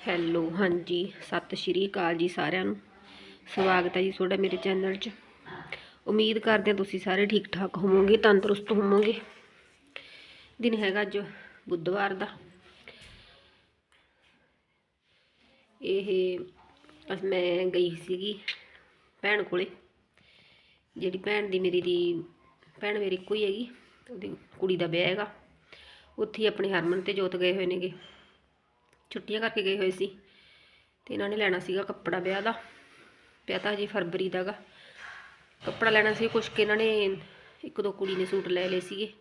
Hello, ਹਾਂਜੀ, ਸਤਿ ਸ਼੍ਰੀ ਅਕਾਲ ਜੀ ਸਾਰਿਆਂ ਨੂੰ। ਸਵਾਗਤ ਹੈ ਜੀ ਤੁਹਾਡਾ ਮੇਰੇ ਚੈਨਲ 'ਚ। ਉਮੀਦ ਕਰਦੇ ਹਾਂ ਤੁਸੀਂ ਸਾਰੇ ਠੀਕ ਠਾਕ ਹੋਵੋਗੇ, ਤੰਦਰੁਸਤ ਹੋਵੋਗੇ। ਦਿਨ ਹੈਗਾ ਅੱਜ ਬੁੱਧਵਾਰ ਦਾ। ਇਹ ਅਸ, ਮੈਂ ਗਈ ਸੀਗੀ ਭੈਣ ਕੋਲੇ। ਜਿਹੜੀ ਭੈਣ ਦੀ ਮੇਰੀ ਦੀ, ਭੈਣ ਮੇਰੀ ਇੱਕੋ ਹੀ ਹੈਗੀ, ਉਹਦੀ ਕੁੜੀ ਦਾ ਵਿਆਹ ਹੈਗਾ। ਉੱਥੇ ਹੀ ਆਪਣੇ ਹਰਮਨ ਤੇ ਜੋਤ ਗਏ ਹੋਏ ਨੇਗੇ। ਛੁੱਟੀਆਂ ਕਰਕੇ ਗਏ ਹੋਏ ਸੀ ਤੇ ਇਹਨਾਂ ਨੇ ਲੈਣਾ ਸੀਗਾ ਕੱਪੜਾ ਵਿਆਹ ਦਾ, ਵਿਆਹ ਤਾਂ ਜੀ ਫਰਵਰੀ ਦਾਗਾ ਕੱਪੜਾ ਲੈਣਾ ਸੀ, ਕੁਛ ਕਿ ਇਹਨਾਂ ਨੇ ਇੱਕ ਦੋ ਕੁੜੀ ਨੇ ਸੂਟ ਲੈ ਲਏ ਸੀਗੇ।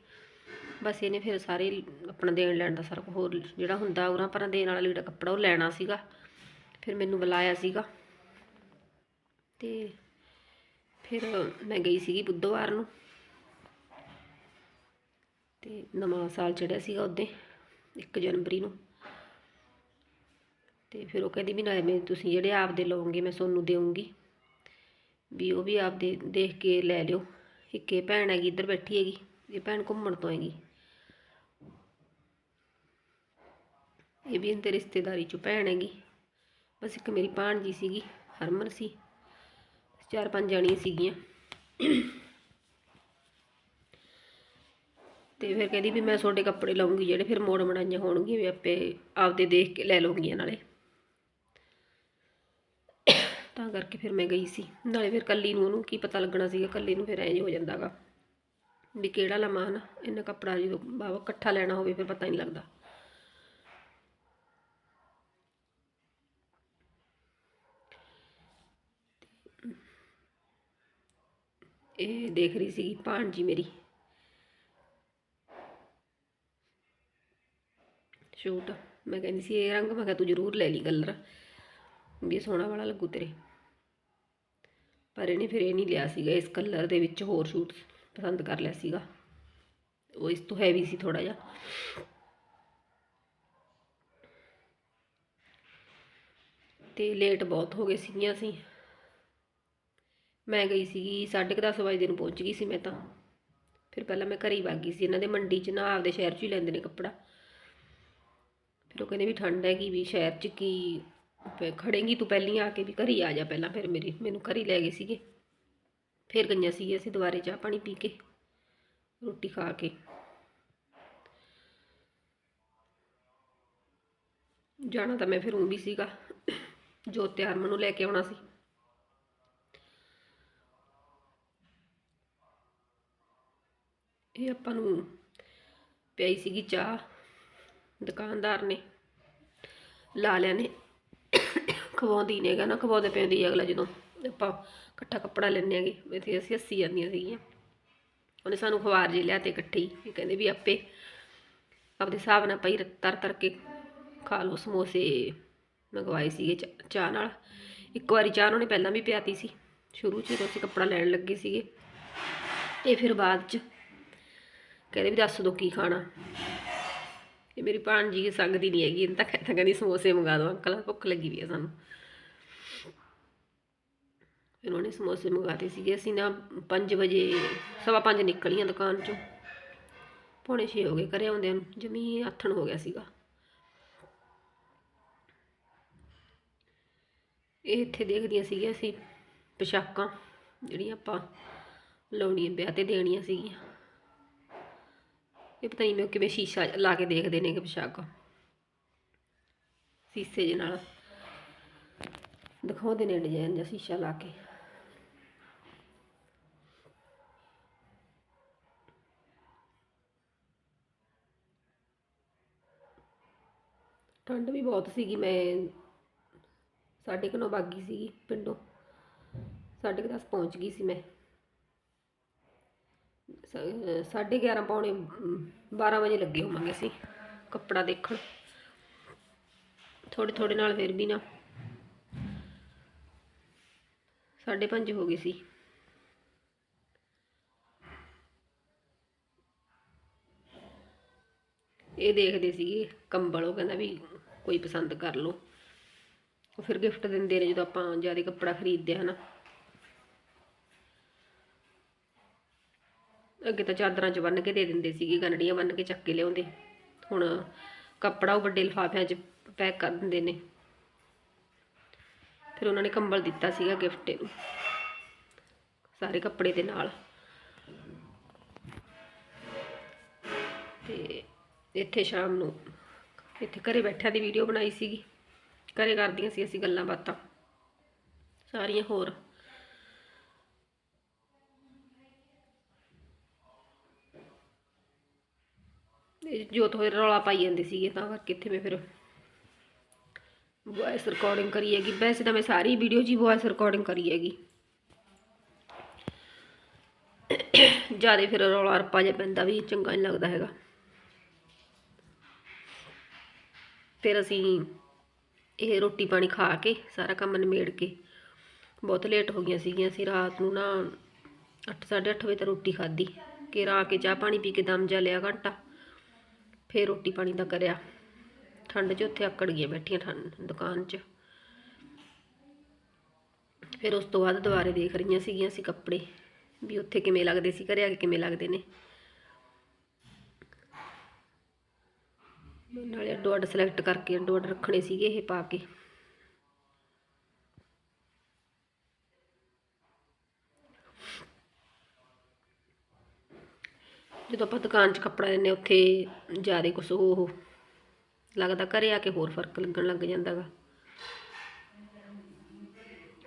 ਬਸ ਇਹਨੇ ਫਿਰ ਸਾਰੇ ਆਪਣਾ ਦੇਣ ਲੈਣ ਦਾ ਸਾਰਾ ਕੁਛ ਹੋਰ ਜਿਹੜਾ ਹੁੰਦਾ ਉਹਨਾਂ ਪਰਾਂ ਦੇਣ ਵਾਲਾ ਲੀੜਾ ਕੱਪੜਾ ਉਹ ਲੈਣਾ ਸੀਗਾ। ਫਿਰ ਮੈਨੂੰ ਬੁਲਾਇਆ ਸੀਗਾ ਤੇ ਫਿਰ ਮੈਂ ਗਈ ਸੀਗੀ ਬੁੱਧਵਾਰ ਨੂੰ ਤੇ ਨਵਾਂ ਸਾਲ ਚੜਿਆ ਸੀਗਾ ਉਹਦੇ 1 ਜਨਵਰੀ ਨੂੰ। ਤੇ ਫਿਰ ਉਹ ਕਹਿੰਦੀ ਵੀ ਨਾ ਮੈਂ ਤੁਸੀਂ ਜਿਹੜੇ ਆਪਦੇ ਲਓਗੇ, ਮੈਂ ਤੁਹਾਨੂੰ ਦੇਵਾਂਗੀ ਵੀ ਉਹ ਵੀ ਆਪਦੇ ਦੇਖ ਕੇ ਲੈ ਲਿਓ। ਇੱਕ ਇਹ ਭੈਣ ਹੈਗੀ, ਇੱਧਰ ਬੈਠੀ ਹੈਗੀ, ਇਹ ਭੈਣ ਘੁੰਮਣ ਤੋਂ ਹੈਗੀ ਇਹ ਵੀ ਇਹਦੇ ਰਿਸ਼ਤੇਦਾਰੀ ਚੋਂ ਭੈਣ ਹੈਗੀ। ਬਸ ਇੱਕ ਮੇਰੀ ਭਾਣਜੀ ਸੀਗੀ, ਹਰਮਨ ਸੀ। ਚਾਰ ਪੰਜ ਜਾਣੀਆਂ ਸੀਗੀਆਂ। ਤੇ ਫਿਰ ਕਹਿੰਦੀ ਵੀ ਮੈਂ ਤੁਹਾਡੇ ਕੱਪੜੇ ਲਾਉਂਗੀ ਜਿਹੜੇ ਫਿਰ ਮੋੜ ਮੜਾਈਆਂ ਹੋਣਗੀਆਂ, ਵੀ ਆਪੇ ਆਪਦੇ ਦੇਖ ਕੇ ਲੈ ਲਵਾਂਗੀਆਂ ਨਾਲੇ। ਤਾਂ ਕਰਕੇ ਫਿਰ ਮੈਂ ਗਈ ਸੀ। ਨਾਲੇ ਫਿਰ ਕੱਲੀ ਨੂੰ ਉਹਨੂੰ ਕੀ ਪਤਾ ਲੱਗਣਾ ਸੀਗਾ, ਕੱਲੀ ਨੂੰ ਫਿਰ ਐਂ ਹੋ ਜਾਂਦਾਗਾ। ਵੀ ਕਿਹੜਾ ਲਵਾਂ ਹਨਾ, ਇੰਨਾ ਕੱਪੜਾ ਜਦੋਂ ਬਾਬਾ ਇਕੱਠਾ ਲੈਣਾ ਹੋਵੇ ਫਿਰ ਪਤਾ ਨਹੀਂ ਲੱਗਦਾ। ਇਹ ਦੇਖ ਰਹੀ ਸੀਗੀ ਭਾਣਜੀ ਮੇਰੀ। ਸ਼ੂਟ। ਮੈਂ ਕਹਿੰਦੀ ਸੀ, ਇਹ ਰੰਗ? ਮੈਂ ਕਿਹਾ, ਤੂੰ ਜ਼ਰੂਰ ਲੈ ਲਈ ਕਲਰ। ਵੀ ਸੋਹਣਾ ਵਾਲਾ ਲੱਗੂ ਤੇਰੇ। ਪਰ ਇਹਨੇ ਫਿਰ ਇਹ ਨਹੀਂ ਲਿਆ ਸੀਗਾ, ਇਸ ਕਲਰ ਦੇ ਵਿੱਚ ਹੋਰ ਸ਼ੂਟ ਪਸੰਦ ਕਰ ਲਿਆ ਸੀਗਾ। ਉਹ ਇਸ ਤੋਂ ਹੈਵੀ ਸੀ ਥੋੜਾ ਜਿਹਾ। ਤੇ ਲੇਟ ਬਹੁਤ ਹੋ ਗਏ ਸੀਗੀਆਂ ਅਸੀਂ। ਮੈਂ ਗਈ ਸੀਗੀ 10:30 ਵਜੇ ਨੂੰ ਪਹੁੰਚ ਗਈ ਸੀ ਮੈਂ ਤਾਂ। ਫਿਰ ਪਹਿਲਾਂ ਮੈਂ ਘਰੇ ਹੀ ਵਗ ਗਈ ਸੀ, ਇਹਨਾਂ ਦੇ ਮੰਡੀ 'ਚ ਨਾ ਆਪਦੇ ਸ਼ਹਿਰ 'ਚ ਹੀ ਲੈਂਦੇ ਨੇ ਕੱਪੜਾ। ਫਿਰ ਉਹ ਕਹਿੰਦੇ ਵੀ ਠੰਡ ਹੈਗੀ ਵੀ ਸ਼ਹਿਰ 'ਚ ਕੀ ਖੜੇਂਗੀ ਤੂੰ ਪਹਿਲੀ ਆ ਕੇ ਵੀ ਘਰ ਹੀ ਆ ਜਾ ਪਹਿਲਾਂ, ਫਿਰ ਮੇਰੀ, ਮੈਨੂੰ ਘਰੇ ਹੀ ਲੈ ਗਏ ਸੀਗੇ। ਫਿਰ ਗਈਆਂ ਸੀ ਅਸੀਂ ਦੁਬਾਰੇ ਚਾਹ ਪਾਣੀ ਪੀ ਕੇ, ਰੋਟੀ ਖਾ ਕੇ। ਜਾਣਾ ਤਾਂ ਮੈਂ ਫਿਰ ਉਹ ਵੀ ਸੀਗਾ, ਜੋ ਤਿਆਰ ਮੈਨੂੰ ਲੈ ਕੇ ਆਉਣਾ ਸੀ। ਇਹ ਆਪਾਂ ਨੂੰ ਪਿਆਈ ਸੀਗੀ ਚਾਹ, ਦੁਕਾਨਦਾਰ ਨੇ, ਲਾ ਲਿਆ ਨੇ। ਖਵਾਉਂਦੀ ਨਹੀਂ ਹੈਗਾ ਨਾ, ਖਵਾਉਂਦੇ ਪੈਂਦੀ ਅਗਲਾ ਜਦੋਂ ਆਪਾਂ ਇਕੱਠਾ ਕੱਪੜਾ ਲੈਣੇ ਆਗੇ ਇੱਥੇ ਅਸੀਂ ਹੱਸੀ ਜਾਂਦੀਆਂ ਸੀਗੀਆਂ। ਉਹਨੇ ਸਾਨੂੰ ਖਵਾਰ ਜੇ ਲਿਆ ਤੇ ਇਕੱਠੇ ਹੀ ਇਹ ਕਹਿੰਦੇ ਵੀ ਆਪੇ ਆਪਦੇ ਹਿਸਾਬ ਨਾਲ ਪਈ ਤਰ ਤਰ ਕੇ ਖਾ ਲਓ, ਸਮੋਸੇ ਮੰਗਵਾਏ ਸੀਗੇ ਚਾ- ਚਾਹ ਨਾਲ। ਇੱਕ ਵਾਰੀ ਚਾਹ ਉਹਨਾਂ ਨੇ ਪਹਿਲਾਂ ਵੀ ਪਿਆਤੀ ਸੀ, ਸ਼ੁਰੂ 'ਚ ਜਦੋਂ ਅਸੀਂ ਕੱਪੜਾ ਲੈਣ ਲੱਗੇ ਸੀਗੇ। ਤੇ ਫਿਰ ਬਾਅਦ 'ਚ ਕਹਿੰਦੇ ਵੀ ਦੱਸ ਦੋ ਕੀ ਖਾਣਾ। ਇਹ ਮੇਰੀ ਭਾਣਜੀ ਸੰਗਦੀ ਨਹੀਂ ਹੈਗੀ, ਇਹਨੂੰ ਤਾਂ ਕਹਿੰਦਾ ਕਹਿੰਦੀ ਸਮੋਸੇ ਮੰਗਾ ਦਿਓ, ਅੰਕਲ, ਭੁੱਖ ਲੱਗੀ ਵੀ ਆ ਸਾਨੂੰ। ਫਿਰ ਉਹਨੇ ਸਮੋਸੇ ਮੰਗਾਤੇ ਸੀਗੇ, ਅਸੀਂ ਨਾ 5 ਵਜੇ, ਸਵਾ ਪੰਜ ਨਿਕਲੀਆਂ ਦੁਕਾਨ ਚੋਂ। ਪੌਣੇ 6 ਹੋ ਗਏ ਘਰੇ ਆਉਂਦਿਆਂ ਨੂੰ, ਜਮੀ ਆਥਣ ਹੋ ਗਿਆ ਸੀਗਾ। ਇਹ ਇੱਥੇ ਦੇਖਦੀਆਂ ਸੀਗੀਆਂ ਅਸੀਂ ਪੋਸ਼ਾਕਾਂ, ਜਿਹੜੀਆਂ ਆਪਾਂ ਲਾਉਣੀਆਂ ਵਿਆਹ ਤੇ ਦੇਣੀਆਂ ਸੀਗੀਆਂ। ਇਹ ਪਤਾ ਨਹੀਂ ਮੈਂ ਕਿਵੇਂ ਸ਼ੀਸ਼ਾ ਲਾ ਕੇ ਦੇਖਦੇ ਨੇ ਕਿ ਪੋਸ਼ਾਕ। ਸੀਸੇ ਦੇ ਨਾਲ। ਦਿਖਾਉਂਦੇ ਨੇ ਡਿਜ਼ਾਈਨ ਜਾਂ ਸ਼ੀਸ਼ਾ ਲਾ ਕੇ। ਠੰਡ ਵੀ ਬਹੁਤ ਸੀਗੀ, ਮੈਂ ਸਾਢੇ ਕੁ ਨੌ ਬਾਗੀ ਸੀਗੀ ਪਿੰਡੋਂ। ਸਾਢੇ ਕੁ ਦਸ ਪਹੁੰਚ ਗਈ ਸੀ ਮੈਂ। ਸ- ਸਾਢੇ 11 ਪੌਣੇ 12 ਵਜੇ ਲੱਗੇ ਹੋਵਾਂਗੇ ਅਸੀਂ ਕੱਪੜਾ ਦੇਖਣ। ਥੋੜੇ ਥੋੜੇ ਨਾਲ ਫਿਰ ਵੀ ਨਾ ਸਾਢੇ ਪੰਜ ਹੋ ਗਏ ਸੀ। ਇਹ ਦੇਖਦੇ ਸੀਗੇ, ਕੰਬਲ ਉਹ ਕਹਿੰਦਾ ਵੀ ਕੋਈ ਪਸੰਦ ਕਰ ਲਓ। ਉਹ ਫਿਰ ਗਿਫਟ ਦਿੰਦੇ ਨੇ ਜਦੋਂ ਆਪਾਂ ਜ਼ਿਆਦਾ ਕੱਪੜਾ ਖਰੀਦਦੇ ਆ ਹਨਾ। ਅੱਗੇ ਤਾਂ ਚਾਦਰਾਂ 'ਚ ਬੰਨ ਕੇ ਦੇ ਦਿੰਦੇ ਸੀਗੇ ਗੰਨੜੀਆਂ ਬੰਨ ਕੇ ਚੱਕ ਕੇ ਲਿਆਉਂਦੇ। ਹੁਣ ਕੱਪੜਾ ਉਹ ਵੱਡੇ ਲਿਫਾਫਿਆਂ 'ਚ ਪੈਕ ਕਰ ਦਿੰਦੇ ਨੇ। ਫਿਰ ਉਹਨਾਂ ਨੇ ਕੰਬਲ ਦਿੱਤਾ ਸੀਗਾ ਗਿਫਟ ਨੂੰ, ਸਾਰੇ ਕੱਪੜੇ ਦੇ ਨਾਲ। ਤੇ ਇੱਥੇ ਸ਼ਾਮ ਨੂੰ ਇੱਥੇ ਘਰੇ ਬੈਠਿਆਂ ਦੀ ਵੀਡੀਓ ਬਣਾਈ ਸੀਗੀ। ਘਰੇ ਕਰਦੀਆਂ ਸੀ ਅਸੀਂ ਗੱਲਾਂ ਬਾਤਾਂ। ਸਾਰੀਆਂ ਹੋਰ। ਇਹ ਜੋਤ ਹੋਏ ਰੌਲਾ ਪਾਈ ਜਾਂਦੇ ਸੀਗੇ, ਤਾਂ ਕਰਕੇ ਇੱਥੇ ਮੈਂ ਫਿਰ ਵੌਇਸ ਰਿਕਾਰਡਿੰਗ ਕਰੀ ਹੈਗੀ। ਵੈਸੇ ਤਾਂ ਮੈਂ ਸਾਰੀ ਵੀਡੀਓ 'ਚ ਹੀ ਵੌਇਸ ਰਿਕਾਰਡਿੰਗ ਕਰੀ ਹੈਗੀ। ਜ਼ਿਆਦਾ ਫਿਰ ਰੌਲਾ ਰੱਪਾ ਜਿਹਾ ਪੈਂਦਾ ਵੀ ਚੰਗਾ ਨਹੀਂ ਲੱਗਦਾ ਹੈਗਾ। ਫਿਰ ਅਸੀਂ ਇਹ ਰੋਟੀ ਪਾਣੀ ਖਾ ਕੇ, ਸਾਰਾ ਕੰਮ ਨਿਮੇੜ ਕੇ ਬਹੁਤ ਲੇਟ ਹੋ ਗਈਆਂ ਸੀਗੀਆਂ। ਅਸੀਂ ਰਾਤ ਨੂੰ ਨਾ 8:30 ਵਜੇ ਤੱਕ ਰੋਟੀ ਖਾਧੀ। ਕਿ ਰਾ ਕੇ ਚਾਹ ਪਾਣੀ ਪੀ ਕੇ ਦਮ ਜਾ ਲਿਆ ਘੰਟਾ। ਫਿਰ ਰੋਟੀ ਪਾਣੀ ਦਾ ਕਰਿਆ। ਠੰਡ 'ਚ ਉੱਥੇ ਆਕੜ ਗਈਆਂ ਬੈਠੀਆਂ ਠੰਡ ਦੁਕਾਨ 'ਚ। ਫਿਰ ਉਸ ਤੋਂ ਬਾਅਦ ਦੁਬਾਰੇ ਦੇਖ ਰਹੀਆਂ ਸੀਗੀਆਂ ਅਸੀਂ ਕੱਪੜੇ, ਵੀ ਉੱਥੇ ਕਿਵੇਂ ਲੱਗਦੇ ਸੀ, ਘਰੇ ਆ ਕੇ ਕਿਵੇਂ ਲੱਗਦੇ ਨੇ। ਨਾਲੇ ਅੱਡੋ ਅੱਡ ਸਿਲੈਕਟ ਕਰਕੇ ਅੱਡੋ ਅੱਡ ਰੱਖਣੇ ਸੀਗੇ ਇਹ ਪਾ ਕੇ। ਜਦੋਂ ਆਪਾਂ ਦੁਕਾਨ 'ਚ ਕੱਪੜਾ ਲੈਂਦੇ ਉੱਥੇ ਜ਼ਿਆਦਾ ਕੁਛ ਉਹ ਲੱਗਦਾ, ਘਰੇ ਆ ਕੇ ਹੋਰ ਫ਼ਰਕ ਲੱਗਣ ਲੱਗ ਜਾਂਦਾ ਗਾ।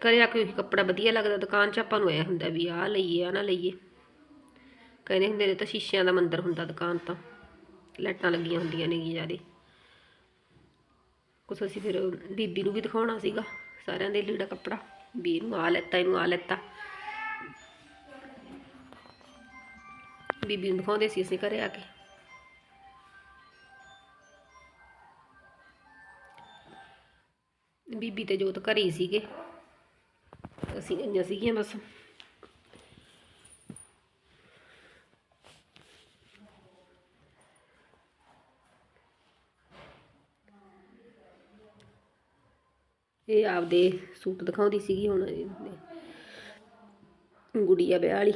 ਘਰੇ ਆ ਕੇ ਉਹੀ ਕੱਪੜਾ ਵਧੀਆ ਲੱਗਦਾ, ਦੁਕਾਨ 'ਚ ਆਪਾਂ ਨੂੰ ਐ ਹੁੰਦਾ ਵੀ ਆਹ ਲਈਏ ਆ ਨਾ ਲਈਏ। ਕਹਿੰਦੇ ਹੁੰਦੇ ਨੇ ਤਾਂ ਸ਼ੀਸ਼ਿਆਂ ਦਾ ਮੰਦਰ ਹੁੰਦਾ ਦੁਕਾਨ ਤਾਂ, ਲਾਈਟਾਂ ਲੱਗੀਆਂ ਹੁੰਦੀਆਂ ਨੇ ਜ਼ਿਆਦਾ ਕੁਛ ਅਸੀਂ ਫਿਰ ਬੀਬੀ ਨੂੰ ਵੀ ਦਿਖਾਉਣਾ ਸੀਗਾ, ਸਾਰਿਆਂ ਦੇ ਲੀੜਾ ਕੱਪੜਾ, ਵੀ ਇਹਨੂੰ ਆ ਲੈਤਾ, ਇਹਨੂੰ ਆ ਲੈਤਾ। ਬੀਬੀ ਨੂੰ ਦਿਖਾਉਂਦੇ ਸੀ ਅਸੀਂ ਘਰੇ ਆ ਕੇ। ਬੀਬੀ ਤੇ ਜੋਤ ਘਰੇ ਹੀ ਸੀਗੇ। ਅਸੀਂ ਗਈਆਂ ਸੀਗੀਆਂ ਬਸ। ਇਹ ਆਪਦੇ ਸੂਟ ਦਿਖਾਉਂਦੀ ਸੀਗੀ ਹੁਣ ਇਹਦੇ ਗੁੜੀਆ ਵਿਆਹ ਵਾਲੀ।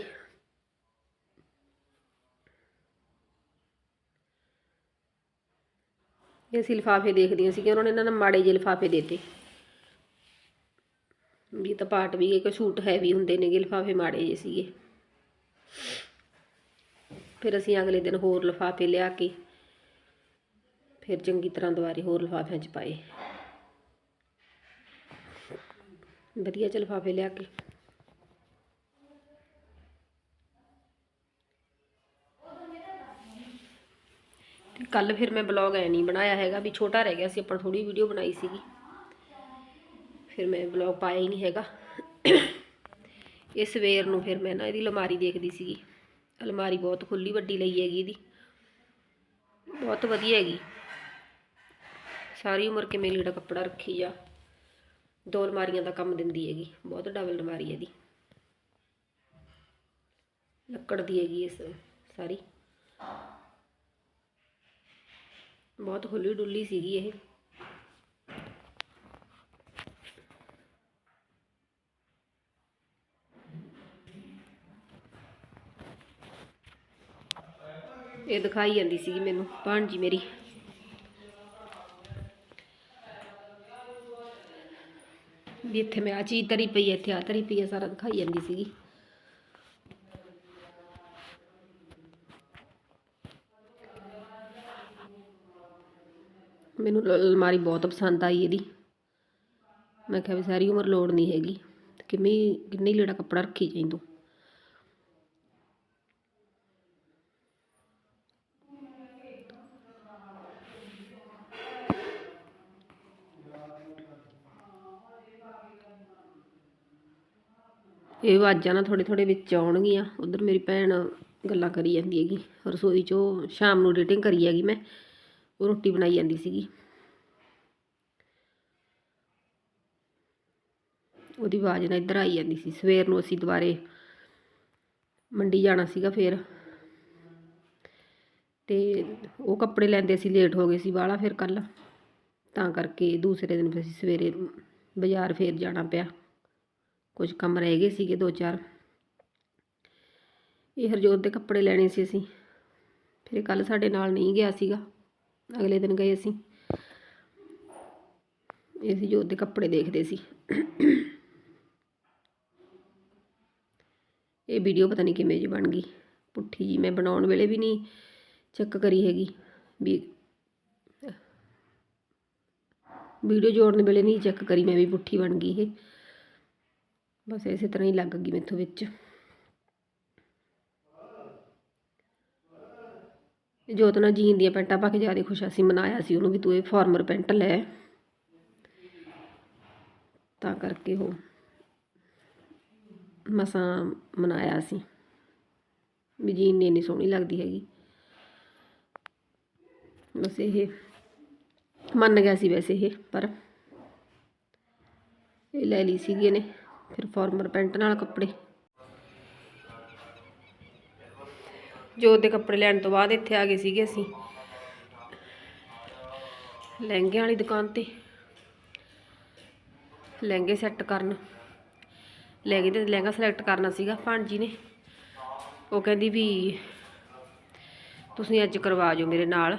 ਇਹ ਅਸੀਂ ਲਿਫਾਫੇ ਦੇਖਦੀਆਂ ਸੀਗੀਆਂ, ਉਹਨਾਂ ਨੇ ਇਹਨਾਂ ਨੂੰ ਮਾੜੇ ਜਿਹੇ ਲਿਫਾਫੇ ਦਿੱਤੇ। ਵੀ ਤਾਂ ਪਾਟ ਵੀ ਗਏ ਕੋਈ ਸੂਟ ਹੈਵੀ ਹੁੰਦੇ ਨੇਗੇ, ਲਿਫਾਫੇ ਮਾੜੇ ਜਿਹੇ ਸੀਗੇ। ਫਿਰ ਅਸੀਂ ਅਗਲੇ ਦਿਨ ਹੋਰ ਲਿਫਾਫੇ ਲਿਆ ਕੇ, ਫਿਰ ਚੰਗੀ ਤਰ੍ਹਾਂ ਦੁਬਾਰੇ ਹੋਰ ਲਿਫਾਫਿਆਂ 'ਚ ਪਾਏ। ਵਧੀਆ ਚ ਲਿਫਾਫੇ ਲਿਆ ਕੇ। ਕੱਲ ਫਿਰ ਮੈਂ ਬਲੌਗ ਐ ਨਹੀਂ ਬਣਾਇਆ ਹੈਗਾ ਵੀ ਛੋਟਾ ਰਹਿ ਗਿਆ ਸੀ, ਆਪਾਂ ਥੋੜੀ ਵੀਡੀਓ ਬਣਾਈ ਸੀਗੀ। ਫਿਰ ਮੈਂ ਬਲੌਗ ਪਾਇਆ ਹੀ ਨਹੀਂ ਹੈਗਾ। ਇਹ ਸਵੇਰ ਨੂੰ ਫਿਰ ਮੈਂ ਨਾ ਇਹਦੀ ਅਲਮਾਰੀ ਦੇਖਦੀ ਸੀਗੀ। ਅਲਮਾਰੀ ਬਹੁਤ ਖੁੱਲੀ ਵੱਡੀ ਲਈ ਹੈਗੀ ਇਹਦੀ। ਬਹੁਤ ਵਧੀਆ ਹੈਗੀ। ਸਾਰੀ ਉਮਰ ਕਿਵੇਂ ਲੀੜਾ ਕੱਪੜਾ ਰੱਖੀ ਆ, ਦੋ ਅਲਮਾਰੀਆਂ ਦਾ ਕੰਮ ਦਿੰਦੀ ਹੈਗੀ, ਬਹੁਤ ਡਬਲ ਅਲਮਾਰੀ ਇਹਦੀ। ਲੱਕੜ ਦੀ ਹੈਗੀ ਇਸ ਸਾਰੀ। ਬਹੁਤ ਖੁੱਲੀ ਡੁੱਲੀ ਸੀਗੀ ਇਹ। ਇਹ ਦਿਖਾਈ ਜਾਂਦੀ ਸੀਗੀ ਮੈਨੂੰ, ਭਾਣਜੀ ਮੇਰੀ। ਵੀ ਇੱਥੇ ਮੈਂ ਆ ਚੀਜ਼ ਤਰੀ ਪਈ ਇੱਥੇ ਆ ਤਰੀ ਪਈ ਹੈ, ਸਾਰਾ ਦਿਖਾਈ ਜਾਂਦੀ ਸੀਗੀ। ਮੈਨੂੰ ਅਲਮਾਰੀ ਬਹੁਤ ਪਸੰਦ ਆਈ ਇਹਦੀ। ਮੈਂ ਕਿਹਾ ਵੀ ਸਾਰੀ ਉਮਰ ਲੋੜ ਨਹੀਂ ਹੈਗੀ ਕਿੰਨੀ ਕਿੰਨੀ ਲੇੜਾ ਕੱਪੜਾ ਰੱਖੀ ਜਾਈਂ ਤੂੰ। ਇਹ ਆਵਾਜ਼ਾਂ ਨਾ ਥੋੜੇ ਥੋੜੇ ਵਿੱਚ ਆਉਣਗੀਆਂ। ਉਧਰ ਮੇਰੀ ਭੈਣ ਗੱਲਾਂ ਕਰੀ ਜਾਂਦੀ ਹੈਗੀ। ਰਸੋਈ 'ਚੋਂ ਸ਼ਾਮ ਨੂੰ ਐਡੀਟਿੰਗ ਕਰੀ ਹੈਗੀ ਮੈਂ। ਉਹ ਰੋਟੀ ਬਣਾਈ ਜਾਂਦੀ ਸੀਗੀ। ਉਹਦੀ ਆਵਾਜ਼ ਨਾ ਇੱਧਰ ਆਈ ਜਾਂਦੀ ਸੀ। ਸਵੇਰ ਨੂੰ ਅਸੀਂ ਦੁਬਾਰੇ ਮੰਡੀ ਜਾਣਾ ਸੀਗਾ ਫੇਰ। ਤੇ ਉਹ ਕੱਪੜੇ ਲੈਂਦੇ ਅਸੀਂ ਲੇਟ ਹੋ ਗਏ ਸੀ ਬਾਹਲਾ ਫਿਰ ਕੱਲ ਤਾਂ ਕਰਕੇ ਦੂਸਰੇ ਦਿਨ ਫਿਰ ਅਸੀਂ ਸਵੇਰੇ ਬਾਜ਼ਾਰ ਫੇਰ ਜਾਣਾ ਪਿਆ। ਕੁਝ ਕੰਮ ਰਹਿ ਗਏ ਸੀਗੇ ਦੋ ਚਾਰ। ਇਹ ਹਰਜੋਤ ਦੇ ਕੱਪੜੇ ਲੈਣੇ ਸੀ ਅਸੀਂ। ਫਿਰ ਕੱਲ ਸਾਡੇ ਨਾਲ ਨਹੀਂ ਗਿਆ ਸੀਗਾ। ਅਗਲੇ ਦਿਨ ਗਏ ਅਸੀਂ ਇਹ ਸੀ ਜੋਤ ਦੇ ਕੱਪੜੇ ਦੇਖਦੇ ਸੀ ਇਹ ਵੀਡੀਓ ਪਤਾ ਨਹੀਂ ਕਿਵੇਂ ਜੀ ਬਣ ਗਈ ਪੁੱਠੀ ਜੀ ਮੈਂ ਬਣਾਉਣ ਵੇਲੇ ਵੀ ਨਹੀਂ ਚੈੱਕ ਕਰੀ ਹੈਗੀ ਵੀ ਵੀਡੀਓ ਜੋੜਨ ਵੇਲੇ ਨਹੀਂ ਚੈੱਕ ਕਰੀ ਮੈਂ ਵੀ ਪੁੱਠੀ ਬਣ ਗਈ ਇਹ ਬਸ ਇਸੇ ਤਰ੍ਹਾਂ ਹੀ ਲੱਗ ਗਈ ਮੈਥੋਂ ਵਿੱਚ ਜੋਤ ਨਾਲ ਜੀਨ ਦੀਆਂ ਪੈਂਟਾਂ ਪਾ ਕੇ ਜ਼ਿਆਦਾ ਖੁਸ਼ ਅਸੀਂ ਮਨਾਇਆ ਸੀ ਉਹਨੂੰ ਵੀ ਤੂੰ ਇਹ ਫਾਰਮਰ ਪੈਂਟ ਲੈ। ਤਾਂ ਕਰਕੇ ਉਹ ਮਸਾਂ ਮਨਾਇਆ ਸੀ। ਵੀ ਜੀਨ ਨਹੀਂ ਇੰਨੀ ਸੋਹਣੀ ਲੱਗਦੀ ਹੈਗੀ। ਬਸ ਇਹ ਮੰਨ ਗਿਆ ਸੀ ਵੈਸੇ ਇਹ, ਪਰ ਇਹ ਲੈ ਲਈ ਸੀਗੀ ਇਹਨੇ। ਫਿਰ ਫਾਰਮਰ ਪੈਂਟ ਨਾਲ ਕੱਪੜੇ। ਜੋਤ ਦੇ ਕੱਪੜੇ ਲੈਣ ਤੋਂ ਬਾਅਦ ਇੱਥੇ ਆ ਗਏ ਸੀਗੇ ਅਸੀਂ। ਲਹਿੰਗੇ ਵਾਲੀ ਦੁਕਾਨ ਤੇ। ਲਹਿੰਗੇ ਸੈੱਟ ਕਰਨ। ਲਹਿੰਗੇ ਤੇ ਲਹਿੰਗਾ ਸਿਲੈਕਟ ਕਰਨਾ ਸੀਗਾ ਭਾਣਜੀ ਨੇ। ਉਹ ਕਹਿੰਦੀ ਵੀ ਤੁਸੀਂ ਅੱਜ ਕਰਵਾ ਜਾਓ ਮੇਰੇ ਨਾਲ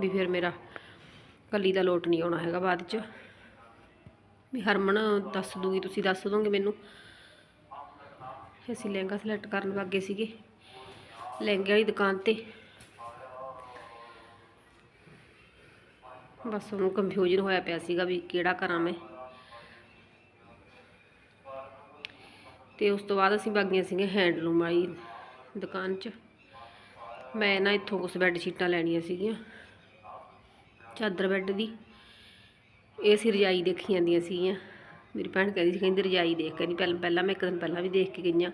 ਵੀ ਫਿਰ ਮੇਰਾ ਕੱਲੀ ਦਾ ਲੋਟ ਨਹੀਂ ਆਉਣਾ ਹੈਗਾ ਬਾਅਦ ਚ। ਵੀ ਹਰਮਨ ਦੱਸ ਦੂਗੀ, ਤੁਸੀਂ ਦੱਸ ਦੋਗੇ ਮੈਨੂੰ। ਅਸੀਂ ਲਹਿੰਗਾ ਸਿਲੈਕਟ ਕਰਨ ਲੱਗੇ ਸੀਗੇ। ਲਹਿੰਗੇ ਵਾਲੀ ਦੁਕਾਨ ਤੇ। ਬਸ ਉਹਨੂੰ ਕੰਫਿਊਜ਼ਨ ਹੋਇਆ ਪਿਆ ਸੀਗਾ ਵੀ ਕਿਹੜਾ ਕਰਾਂ ਮੈਂ। ਤੇ ਉਸ ਤੋਂ ਬਾਅਦ ਅਸੀਂ ਬਾਗੀਆਂ ਸੀਗੇ ਹੈਂਡਲੂਮ ਵਾਲੀ ਦੁਕਾਨ 'ਚ। ਮੈਂ ਨਾ ਇੱਥੋਂ ਕੁਝ ਬੈੱਡ ਸ਼ੀਟਾਂ ਲੈਣੀਆਂ ਸੀਗੀਆਂ। ਚਾਦਰ ਬੈੱਡ ਦੀ। ਇਹ ਸੀ ਰਜਾਈ ਦੇਖੀ ਜਾਂਦੀਆਂ ਸੀਗੀਆਂ। ਮੇਰੀ ਭੈਣ ਕਹਿੰਦੀ ਸੀ ਕਹਿੰਦੀ ਰਜਾਈ ਦੇਖ ਕਹਿੰਦੀ ਪਹਿਲਾਂ ਪਹਿਲਾਂ ਮੈਂ ਇੱਕ ਦਿਨ ਪਹਿਲਾਂ ਵੀ ਦੇਖ ਕੇ ਗਈਆਂ।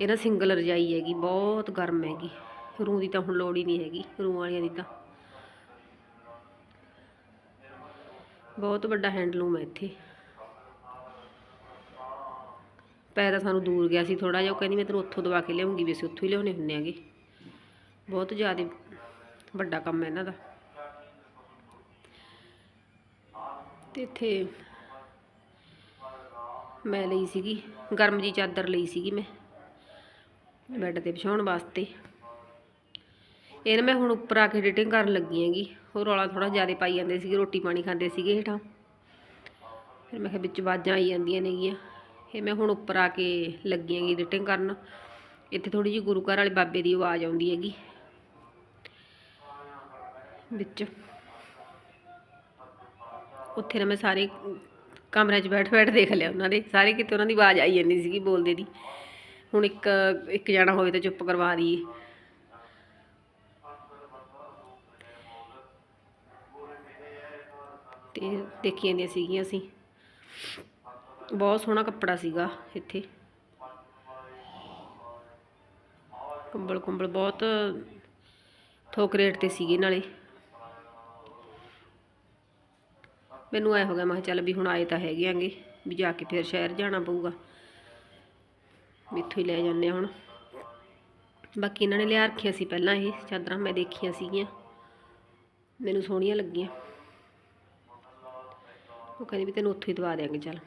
ਇਹ ਨਾ ਸਿੰਗਲ ਰਜਾਈ ਹੈਗੀ, ਬਹੁਤ ਗਰਮ ਹੈਗੀ। ਰੂੰ ਦੀ ਤਾਂ ਹੁਣ ਲੋੜ ਹੀ ਨਹੀਂ ਹੈਗੀ, ਰੂੰ ਵਾਲੀਆਂ ਦੀ ਤਾਂ। ਬਹੁਤ ਵੱਡਾ ਹੈਂਡਲੂਮ ਹੈ ਇੱਥੇ। ਪੈਰ ਸਾਨੂੰ ਦੂਰ ਗਿਆ ਸੀ ਥੋੜਾ ਜਿਹਾ, ਉਹ ਕਹਿੰਦੀ ਮੈਂ ਤੈਨੂੰ ਉੱਥੋਂ ਦਵਾ ਕੇ ਲਿਆਉਂਗੀ ਵੀ ਅਸੀਂ ਉੱਥੋਂ ਹੀ ਲਿਆਉਣੇ ਹੁੰਨੇ ਆਗੇ ਬਹੁਤ ਜ਼ਿਆਦਾ ਵੱਡਾ ਕੰਮ ਹੈ ਇਹਨਾਂ ਦਾ। ਤੇ ਇੱਥੇ ਮੈਂ ਲਈ ਸੀਗੀ, ਗਰਮ ਜੀ ਚਾਦਰ ਲਈ ਸੀਗੀ ਮੈਂ। ਬੈੱਡ ਤੇ ਵਿਛਾਉਣ ਵਾਸਤੇ। ਇਹ ਨਾ ਮੈਂ ਹੁਣ ਉੱਪਰ ਆ ਕੇ ਐਡੀਟਿੰਗ ਕਰਨ ਲੱਗੀ ਹੈਗੀ। ਉਹ ਰੌਲਾ ਥੋੜਾ ਜ਼ਿਆਦਾ ਪਾਈ ਜਾਂਦੇ ਸੀਗੇ, ਰੋਟੀ ਪਾਣੀ ਖਾਂਦੇ ਸੀਗੇ ਹੇਠਾਂ। ਫਿਰ ਮੈਂ ਕਿਹਾ ਵਿੱਚ ਆਵਾਜ਼ਾਂ ਆਈ ਜਾਂਦੀਆਂ ਨੇਗੀਆਂ। ਇਹ ਮੈਂ ਹੁਣ ਉੱਪਰ ਆ ਕੇ ਲੱਗੀ ਹੈਗੀ ਐਡੀਟਿੰਗ ਕਰਨ। ਇੱਥੇ ਥੋੜੀ ਜਿਹੀ ਗੁਰੂ ਘਰ ਵਾਲੇ ਬਾਬੇ ਦੀ ਆਵਾਜ਼ ਆਉਂਦੀ ਹੈਗੀ। ਵਿੱਚ। ਉੱਥੇ ਨਾ ਮੈਂ ਸਾਰੇ ਕਮਰੇ 'ਚ ਬੈਠ ਬੈਠ ਦੇਖ ਲਿਆ ਉਹਨਾਂ ਦੇ। ਸਾਰੇ ਕਿਤੇ ਉਹਨਾਂ ਦੀ ਆਵਾਜ਼ ਆਈ ਜਾਂਦੀ ਸੀਗੀ ਬੋਲਦੇ ਦੀ। ਹੁਣ ਇੱਕ ਇੱਕ ਜਣਾ ਹੋਵੇ ਤਾਂ ਚੁੱਪ ਕਰਵਾ ਦਈਏ। ਤੇ ਦੇਖੀ ਜਾਂਦੀਆਂ ਸੀਗੀਆਂ ਅਸੀਂ। ਬਹੁਤ ਸੋਹਣਾ ਕੱਪੜਾ ਸੀਗਾ ਇੱਥੇ। ਕੰਬਲ ਕੁੰਬਲ ਬਹੁਤ ਥੋਕ ਰੇਟ ਤੇ ਸੀਗੇ ਨਾਲੇ। ਮੈਨੂੰ ਐ ਹੋ ਗਿਆ, ਮੈਂ ਕਿਹਾ ਚੱਲ ਵੀ ਹੁਣ ਆਏ ਤਾਂ ਹੈਗੇ ਆਂਗੇ, ਵੀ ਜਾ ਕੇ ਫਿਰ ਸ਼ਹਿਰ ਜਾਣਾ ਪਊਗਾ। ਇੱਥੋਂ ਹੀ ਲੈ ਜਾਂਦੇ ਹਾਂ ਹੁਣ। ਬਾਕੀ ਇਹਨਾਂ ਨੇ ਲਿਆ ਰੱਖੀਆਂ ਸੀ ਪਹਿਲਾਂ ਇਹ, ਚਾਦਰਾਂ ਮੈਂ ਦੇਖੀਆਂ ਸੀਗੀਆਂ। ਮੈਨੂੰ ਸੋਹਣੀਆਂ ਲੱਗੀਆਂ। ਉਹ ਕਹਿੰਦੀ ਵੀ ਤੈਨੂੰ ਉੱਥੋਂ ਹੀ ਦਵਾ ਦਿਆਂਗੇ, ਚੱਲ।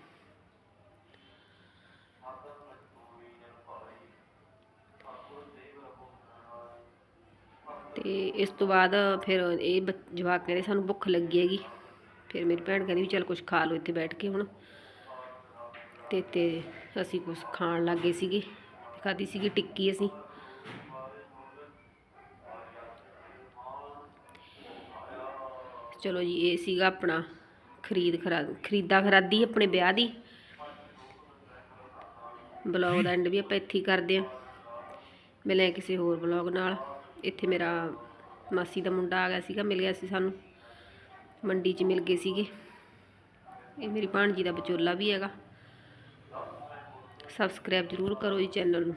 ਤੇ ਇਸ ਤੋਂ ਬਾਅਦ ਫਿਰ ਇਹ ਬੱਚ- ਜਵਾਕ ਕਹਿੰਦੇ ਸਾਨੂੰ ਭੁੱਖ ਲੱਗੀ ਹੈਗੀ। ਫਿਰ ਮੇਰੀ ਭੈਣ ਕਹਿੰਦੀ ਵੀ ਚੱਲ ਕੁਝ ਖਾ ਲਓ ਇੱਥੇ ਬੈਠ ਕੇ ਹੁਣ। ਤੇ ਤੇ ਅਸੀਂ ਕੁਝ ਖਾਣ ਲੱਗੇ ਸੀਗੇ, ਖਾਧੀ ਸੀਗੀ ਟਿੱਕੀ ਅਸੀਂ। ਚਲੋ ਜੀ, ਇਹ ਸੀਗਾ ਆਪਣਾ ਖਰੀਦ ਖਰਾ, ਖਰੀਦਾ ਖਰਾਦੀ ਆਪਣੇ ਵਿਆਹ ਦੀ। ਬਲੌਗ ਦਾ ਐਂਡ ਵੀ ਆਪਾਂ ਇੱਥੇ ਹੀ ਕਰਦੇ ਹਾਂ। ਮਿਲੇ ਕਿਸੇ ਹੋਰ ਬਲੌਗ ਨਾਲ। ਇੱਥੇ ਮੇਰਾ ਮਾਸੀ ਦਾ ਮੁੰਡਾ ਆ ਗਿਆ ਸੀਗਾ ਮਿਲ ਗਿਆ ਸੀ ਸਾਨੂੰ। ਮੰਡੀ 'ਚ ਮਿਲ ਗਏ ਸੀਗੇ। ਇਹ ਮੇਰੀ ਭਾਣਜੀ ਦਾ ਵਿਚੋਲਾ ਵੀ ਹੈਗਾ। ਸਬਸਕ੍ਰਾਈਬ ਜ਼ਰੂਰ ਕਰੋ ਜੀ ਚੈਨਲ ਨੂੰ।